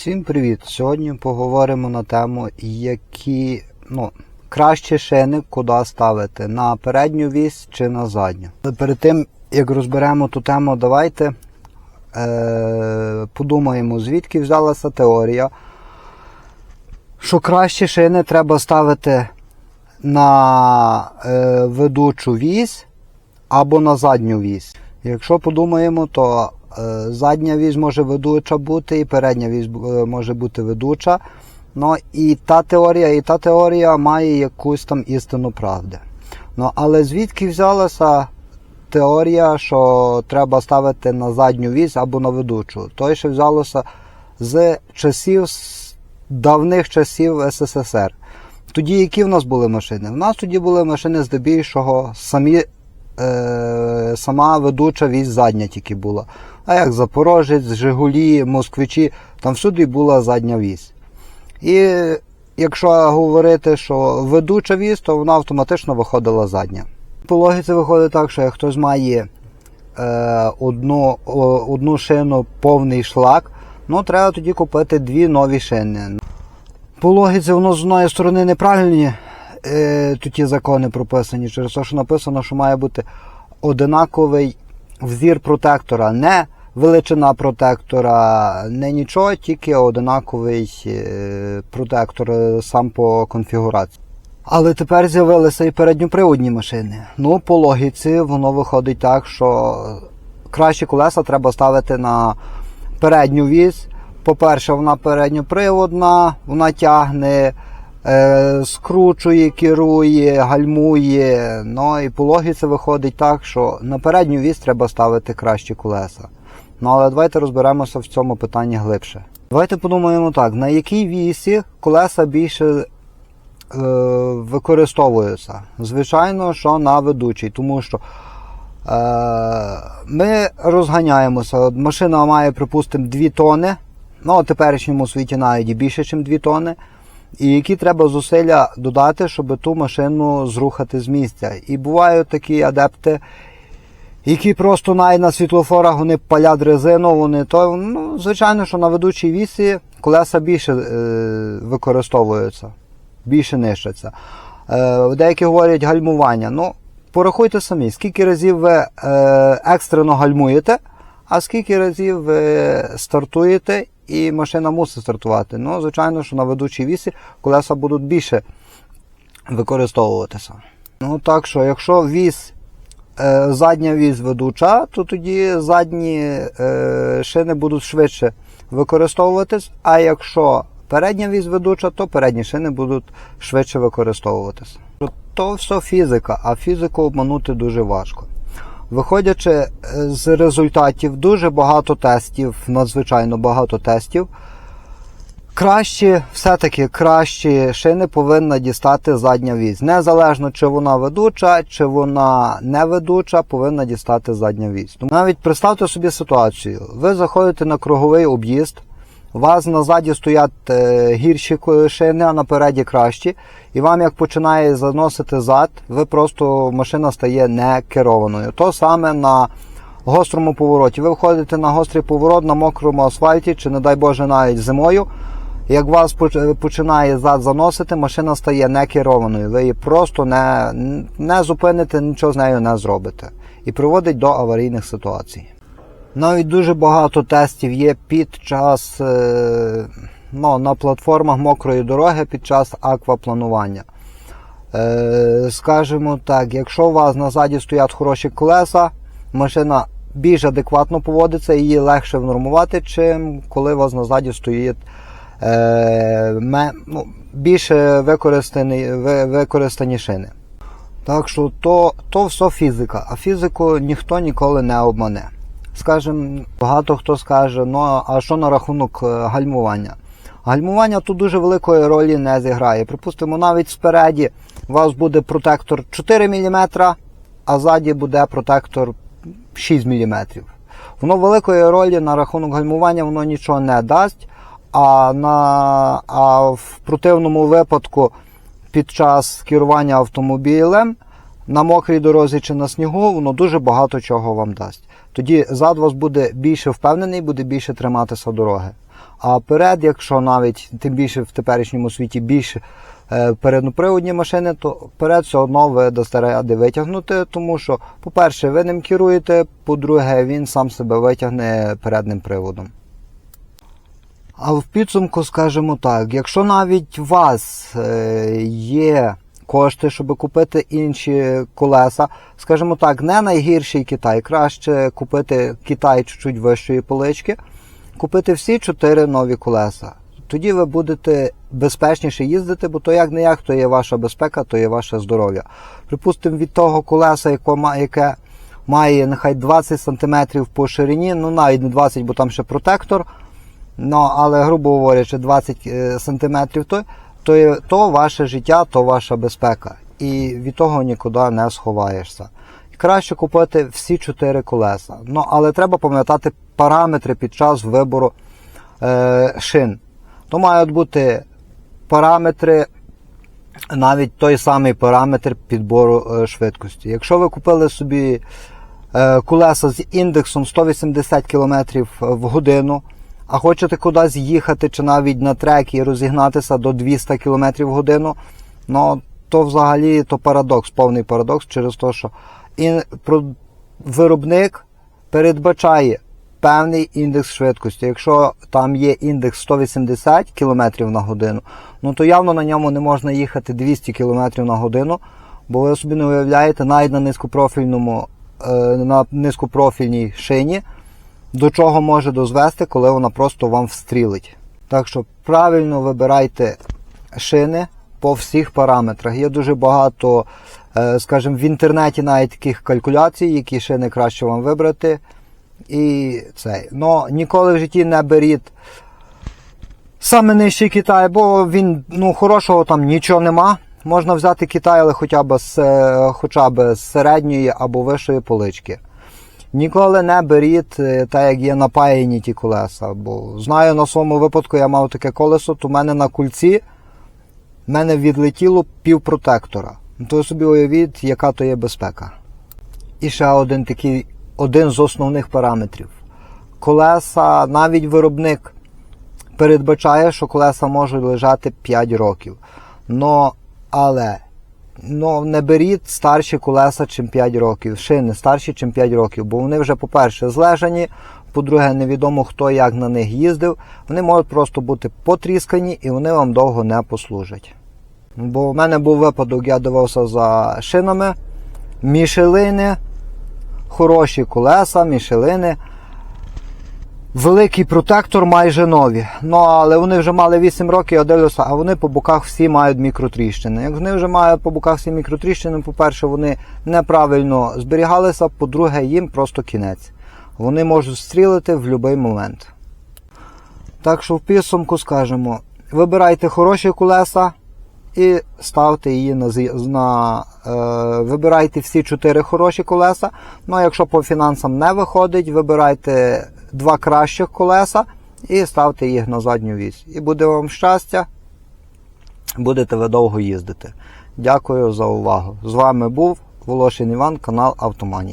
Всім привіт! Сьогодні поговоримо на тему, які ну, кращі шини куди ставити на передню вісь чи на задню. Перед тим як розберемо ту тему, давайте е, подумаємо, звідки взялася теорія, що кращі шини треба ставити на е, ведучу вісь або на задню вісь. Якщо подумаємо, то задня вісь може ведуча бути, і передня вісь е, може бути ведуча. Ну і та теорія, і та теорія має якусь там істину правди. Ну, але звідки взялася теорія, що треба ставити на задню вісь або на ведучу? То ще взялося з часів з давних часів СССР. Тоді які в нас були машини? В нас тоді були машини здебільшого самі е, сама ведуча вісь задня тільки була. А як Запорожець, Жигулі, Москвичі, там всюди була задня вісь. І якщо говорити, що ведуча вісь, то вона автоматично виходила задня. По логіці виходить так, що як хтось має е, одну, одну шину повний шлак, ну треба тоді купити дві нові шини. По логіці воно з одної сторони неправильні е, тут ті закони прописані, через те, що написано, що має бути одинаковий взір протектора, не величина протектора, не нічого, тільки одинаковий е, протектор е, сам по конфігурації. Але тепер з'явилися і передньоприводні машини. Ну, по логіці, воно виходить так, що кращі колеса треба ставити на передню вісь. По-перше, вона передньоприводна, вона тягне, скручує, керує, гальмує. Ну і по логіці виходить так, що на передню вісь треба ставити кращі колеса. Ну але давайте розберемося в цьому питанні глибше. Давайте подумаємо так, на якій вісі колеса більше е, використовуються? Звичайно, що на ведучій, тому що е, ми розганяємося. Машина має, припустимо, 2 тони. Ну, у теперішньому світі навіть більше, ніж 2 тони. І які треба зусилля додати, щоб ту машину зрухати з місця. І бувають такі адепти, які просто навіть на світлофорах вони палять резину, вони то, ну, звичайно, що на ведучій вісі колеса більше е, використовуються, більше нищаться. Е, деякі говорять гальмування. Ну, порахуйте самі, скільки разів ви е, екстрено гальмуєте, а скільки разів ви стартуєте і машина мусить стартувати. Ну, звичайно, що на ведучій вісі колеса будуть більше використовуватися. Ну так що, якщо вісь е, задня вісь ведуча, то тоді задні е, шини будуть швидше використовуватись. А якщо передня вісь ведуча, то передні шини будуть швидше використовуватись. То все фізика, а фізику обманути дуже важко. Виходячи е, з результатів, дуже багато тестів, надзвичайно багато тестів. Кращі, все-таки кращі шини повинна дістати задня вісь. Незалежно, чи вона ведуча, чи вона не ведуча, повинна дістати задня вісь. Навіть представте собі ситуацію. Ви заходите на круговий об'їзд, у вас назаді стоять е, гірші шини, а напереді кращі. І вам як починає заносити зад, ви просто машина стає не керованою. То саме на гострому повороті. Ви входите на гострий поворот на мокрому асфальті, чи, не дай Боже, навіть зимою. Як вас починає зад заносити, машина стає не керованою. Ви її просто не, не зупините, нічого з нею не зробите. І приводить до аварійних ситуацій. Навіть дуже багато тестів є під час е, ну, на платформах мокрої дороги під час аквапланування. Е, скажімо так, якщо у вас назаді стоять хороші колеса, машина більш адекватно поводиться, її легше внормувати, чим коли у вас назаді стоїть е, ну, більше використані, використані шини. Так що то, то все фізика, а фізику ніхто ніколи не обмане. Скажем, багато хто скаже, ну а що на рахунок е, гальмування? Гальмування тут дуже великої ролі не зіграє. Припустимо, навіть спереді у вас буде протектор 4 мм, а ззаді буде протектор 6 мм. Воно великої ролі на рахунок гальмування воно нічого не дасть. А, на, а в противному випадку під час керування автомобілем на мокрій дорозі чи на снігу, воно дуже багато чого вам дасть. Тоді зад вас буде більше впевнений, буде більше триматися дороги. А перед, якщо навіть тим більше в теперішньому світі більше е, передноприводні машини, то перед все одно ви дасте ради витягнути, тому що, по-перше, ви ним керуєте, по-друге, він сам себе витягне передним приводом. А в підсумку скажемо так: якщо навіть у вас е, є кошти, щоб купити інші колеса, скажімо так, не найгірший Китай, краще купити Китай чуть-чуть вищої полички, купити всі чотири нові колеса. Тоді ви будете безпечніше їздити, бо то як не як, то є ваша безпека, то є ваше здоров'я. Припустимо, від того колеса, яке має, нехай 20 см по ширині, ну навіть не 20, бо там ще протектор. Ну, але, грубо говорячи, 20 е, сантиметрів, то, то, то ваше життя, то ваша безпека. І від того нікуди не сховаєшся. Краще купити всі чотири колеса. Ну, але треба пам'ятати параметри під час вибору е, шин. То мають бути параметри, навіть той самий параметр підбору е, швидкості. Якщо ви купили собі е, колеса з індексом 180 км в годину, а хочете кудись їхати чи навіть на трек і розігнатися до 200 км в годину, ну то взагалі то парадокс, повний парадокс через те, що про, виробник передбачає певний індекс швидкості. Якщо там є індекс 180 км на годину, ну то явно на ньому не можна їхати 200 км на годину, бо ви собі не уявляєте, навіть на низькопрофільному, е, на низькопрофільній шині, до чого може дозвести, коли вона просто вам встрілить. Так що правильно вибирайте шини по всіх параметрах. Є дуже багато, е, скажімо, в інтернеті навіть таких калькуляцій, які шини краще вам вибрати. І цей. Но ніколи в житті не беріть саме нижчий Китай, бо він ну, хорошого там нічого нема. Можна взяти Китай, але хоча б з, е, хоча б з середньої або вищої полички. Ніколи не беріть е, так, як є напаяні ті колеса. Бо знаю на своєму випадку, я мав таке колесо, то в мене на кульці в мене відлетіло пів протектора. Ну, То собі уявіть, яка то є безпека. І ще один такий, один з основних параметрів. Колеса, навіть виробник передбачає, що колеса можуть лежати 5 років. Но, але ну, не беріть старші колеса, чим 5 років, шини старші, чим 5 років, бо вони вже, по-перше, злежані, по-друге, невідомо хто як на них їздив. Вони можуть просто бути потріскані і вони вам довго не послужать. Бо в мене був випадок, я дивився за шинами, мішелини, хороші колеса, мішелини. Великий протектор майже нові. Ну, але вони вже мали 8 років, я дивлюся, а вони по боках всі мають мікротріщини. Як вони вже мають по боках всі мікротріщини, по-перше, вони неправильно зберігалися, по-друге, їм просто кінець. Вони можуть стрілити в будь-який момент. Так що в підсумку скажемо: вибирайте хороші колеса і ставте її на, на е, вибирайте всі чотири хороші колеса. Ну а якщо по фінансам не виходить, вибирайте два кращих колеса і ставте їх на задню вісь. І буде вам щастя, будете ви довго їздити. Дякую за увагу. З вами був Волошин Іван, канал Автомані.